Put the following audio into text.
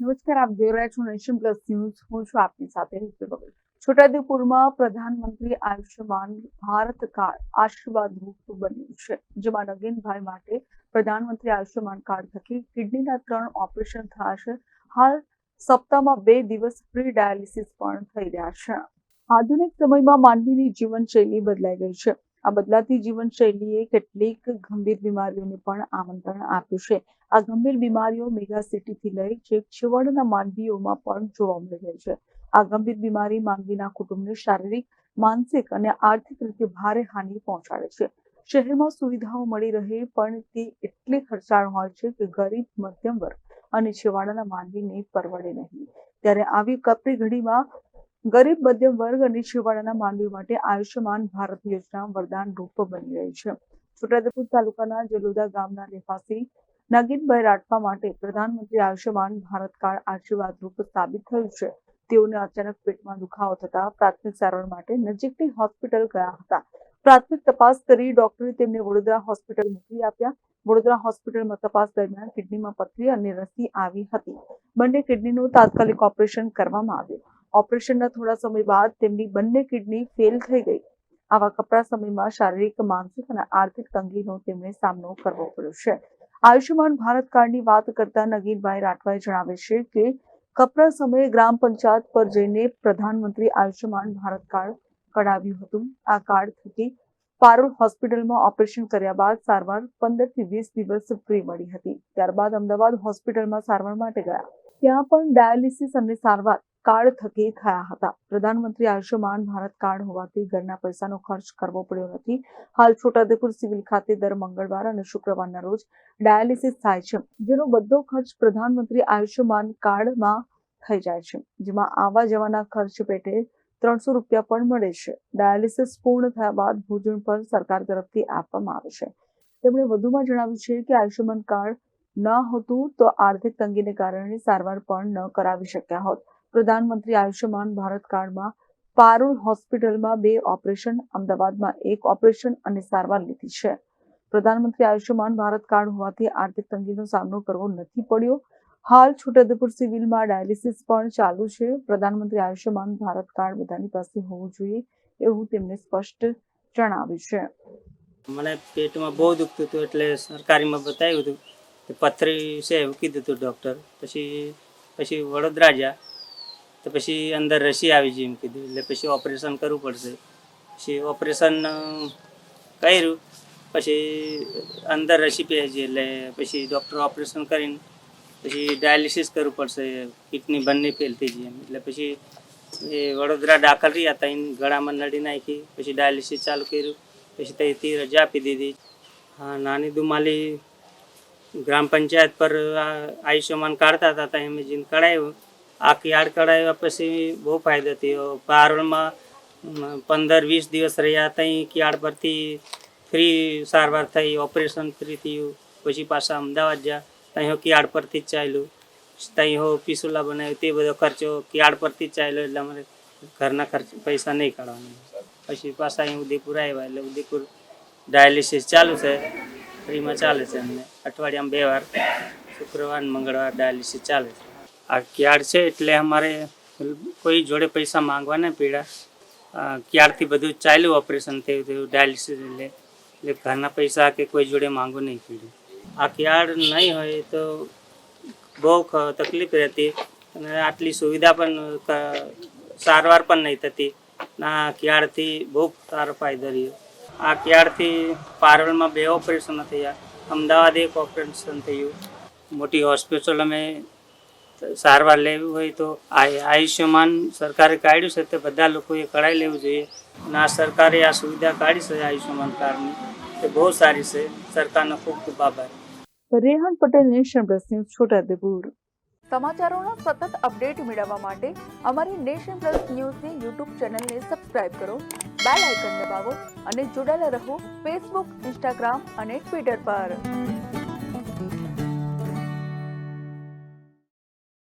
નમસ્કાર, આપ જોઈ રહ્યા છો નેશન પ્લસ ન્યૂઝ. હું છું આપની સાથે છોટાઉદેપુરમાં પ્રધાનમંત્રી આયુષ્યમાન ભારત કાર્ડ આશીર્વાદ રૂપ બન્યું છે, જેમાં નગીનભાઈ માટે પ્રધાનમંત્રી આયુષ્યમાન કાર્ડ થકી કિડનીના ત્રણ ઓપરેશન થશે હાલ સપ્તાહમાં બે દિવસ ફ્રી ડાયાલિસિસ પણ થઈ રહ્યા છે. આધુનિક સમયમાં માનવીની જીવનશૈલી બદલાઈ ગઈ છે. આ બદલાતી જીવનશૈલીએ કેટલીક ગંભીર બીમારીઓને પણ આમંત્રણ આપ્યું છે. આ ગંભીર બીમારીઓ મેગા સિટીથી લઈ છેક છેવાડાના માનવીઓમાં પણ જોવા મળી રહી છે. આ ગંભીર બીમારી માનવીના કુટુંબને શારીરિક, માનસિક અને આર્થિક રીતે ભારે હાનિ પહોંચાડે છે. શહેરમાં સુવિધાઓ મળી રહે પણ તે એટલી ખર્ચાળ હોય છે કે ગરીબ મધ્યમ વર્ગ અને છેવાડાના માનવીને પરવડે નહીં. ત્યારે આવી કપરી ઘડીમાં ગરીબ, મધ્યમ વર્ગ અને છેવાડાના માનવી માટે આયુષ્યમાન ભારત યોજના વરદાન રૂપ બની રહી છે. છોટાઉદેપુર તાલુકાના જલોદા ગામના રહેવાસી નગીનભાઈ રાઠવા માટે પ્રધાનમંત્રી આયુષ્યમાન ભારત કાર્ડ આશીર્વાદ રૂપ સાબિત થયું છે. તેઓને અચાનક પેટમાં દુખાવો થતા પ્રાથમિક સારવાર માટે નજીકની હોસ્પિટલ ગયા હતા. પ્રાથમિક તપાસ કરી ડોક્ટરે તેમને વડોદરા હોસ્પિટલ મોકલી આપ્યા. વડોદરા હોસ્પિટલમાં તપાસ દરમિયાન કિડનીમાં પથરી અને રસી આવી હતી. બંને કિડનીનું તાત્કાલિક ઓપરેશન કરવામાં આવ્યું. ઓપરેશનના થોડા સમય બાદ તેમની બંને કિડની ફેલ થઈ ગઈ. આવા કપરા સમયમાં શારીરિક, માનસિક અને આર્થિક તંગીનો તેમણે સામનો કરવો પડ્યો છે. આયુષ્યમાન ભારત કાર્ડની વાત કરતા નગીનભાઈ રાઠવાએ જણાવે છે કે, કપરા સમયે ગ્રામ પંચાયત પર જઈને પ્રધાનમંત્રી આયુષ્યમાન ભારત કાર્ડ કઢાવ્યું હતું. આ કાર્ડ થકી પારોલ હોસ્પિટલમાં ઓપરેશન કર્યા બાદ સારવાર પંદરથી વીસ દિવસ ફ્રી મળી હતી. ત્યારબાદ અમદાવાદ હોસ્પિટલમાં સારવાર માટે ગયા. ત્યાં પણ ડાયાલિસિસ અને સારવાર કાર્ડ થકી થયા હતા. પ્રધાનમંત્રી આયુષ્યમાન ભારત કાર્ડ હોવાથી ઘરના પૈસાનો ખર્ચ કરવો પડ્યો નથી. હાલ છોટાઉદેપુર સિવિલ ખાતે દર મંગળવાર અને શુક્રવારના રોજ ડાયાલિસિસ થાય છે, જેનો બધો ખર્ચ પ્રધાનમંત્રી આયુષ્યમાન કાર્ડમાં થઈ જાય છે, જેમાં આવા જવાના ખર્ચ પેટે ત્રણસો રૂપિયા પણ મળે છે. ડાયાલિસિસ પૂર્ણ થયા બાદ ભોજન પણ સરકાર તરફથી આપવામાં આવે છે. તેમણે વધુમાં જણાવ્યું છે કે આયુષ્યમાન કાર્ડ ન હતું તો આર્થિક તંગીને કારણે સારવાર પણ ન કરાવી શક્યા હોત. પ્રધાનમંત્રી આયુષ્યમાન ભારત કાર્ડમાં પારુલ હોસ્પિટલમાં બે ઓપરેશન, અમદાવાદમાં એક ઓપરેશન અને સારવાર લીધી છે. પ્રધાનમંત્રી આયુષ્યમાન ભારત કાર્ડ હોવાથી આર્થિક તંગીનો સામનો કરવો નથી પડ્યો. હાલ છોટાઉદેપુર સિવિલમાં ડાયાલિસિસ પણ ચાલુ છે. પ્રધાનમંત્રી આયુષ્યમાન ભારત કાર્ડ બધાની પાસે હોવું જોઈએ એવું તેમણે સ્પષ્ટ જણાવ્યું છે. મને પેટમાં બહુ દુખતું હતું એટલે સરકારીમાં બતાવ્યું હતું કે પથરી છે એવું કીધું હતું ડૉક્ટર પછી પછી વડોદરા ગયા તો પછી અંદર રસી આવી છે એમ કીધું, એટલે પછી ઓપરેશન કરવું પડશે. પછી ઓપરેશન કર્યું. પછી અંદર રસી પહેરી એટલે પછી ડૉક્ટર ઓપરેશન કરીને પછી ડાયાલિસિસ કરવું પડશે, કિડની બંને ફેલ થઈ ગઈ એટલે પછી એ વડોદરા દાખલ રહ્યા હતા એને ગળામાં નડી નાખી, પછી ડાયાલિસિસ ચાલુ કર્યું. પછી ત્યાંથી રજા આપી દીધી. હા, નાની દુમાલી ગ્રામ પંચાયત પર આયુષ્યમાન કાઢતા હતા, ત્યાં એમ જઈને કઢાવ્યું. આખી આડ કઢાવ્યા પછી બહુ ફાયદો થયો. પારોલમાં પંદર, વીસ દિવસ રહ્યા ત્યાં કિયાડ પરથી ફ્રી સારવાર થઈ, ઓપરેશન ફ્રી થયું. પછી પાછા અમદાવાદ જ્યાં ત્યાં કિયાડ પરથી જ ચાલ્યું. ત્યાં હો પિસુલા બનાવ્યું, તે બધો ખર્ચો કિયાડ પરથી જ ચાલ્યો એટલે અમારે ઘરના ખર્ચ, પૈસા નહીં કાઢવાના. પછી પાછા અહીં ઉદયપુર આવ્યા એટલે ઉદયપુર ડાયાલિસિસ ચાલુ છે. ફ્રીમાં ચાલે છે અમને અઠવાડિયામાં બે વાર, શુક્રવાર મંગળવાર ડાયાલિસિસ ચાલે છે. આ ક્યાર છે એટલે અમારે કોઈ જોડે પૈસા માંગવા ને પીડા ક્યારથી બધું ચાલ્યું ઓપરેશન થયું થયું, ડાયાલિસિસ એટલે એટલે ઘરના પૈસા કે કોઈ જોડે માંગવું નહીં પડ્યું. આ ક્યાર નહીં હોય તો બહુ તકલીફ રહેતી અને આટલી સુવિધા પણ સારવાર પણ નહીં થતી. ના ક્યારથી બહુ સારો ફાયદો રહ્યો. આ ક્યારથી પારોલમાં બે ઓપરેશન થયા. અમદાવાદ એક ઓપરેશન થયું. મોટી હોસ્પિટલ અમે સારવાર લેવી હોય તો આ આયુષ્યમાન સરકારે કાઢ્યું છે તે બધા લોકોએ કઢાઈ લેવું જોઈએ. અને આ સરકારે આ સુવિધા કાઢી છે આયુષ્યમાન કાર્ડની. તે બહુ સારી છે. સરકારનો ખૂબ ખૂબ આભાર. Rehan Patel nation plus news Chhota Udepur. સમાચારોનો સતત અપડેટ મેળવવા માટે અમારી નેશન પ્લસ ન્યૂઝની યુટ્યુબ ચેનલને સબસ્ક્રાઇબ કરો બેલ આઇકન દબાવો અને જોડાયેલા રહો ફેસબુક ઇન્સ્ટાગ્રામ અને ટ્વિટર પર.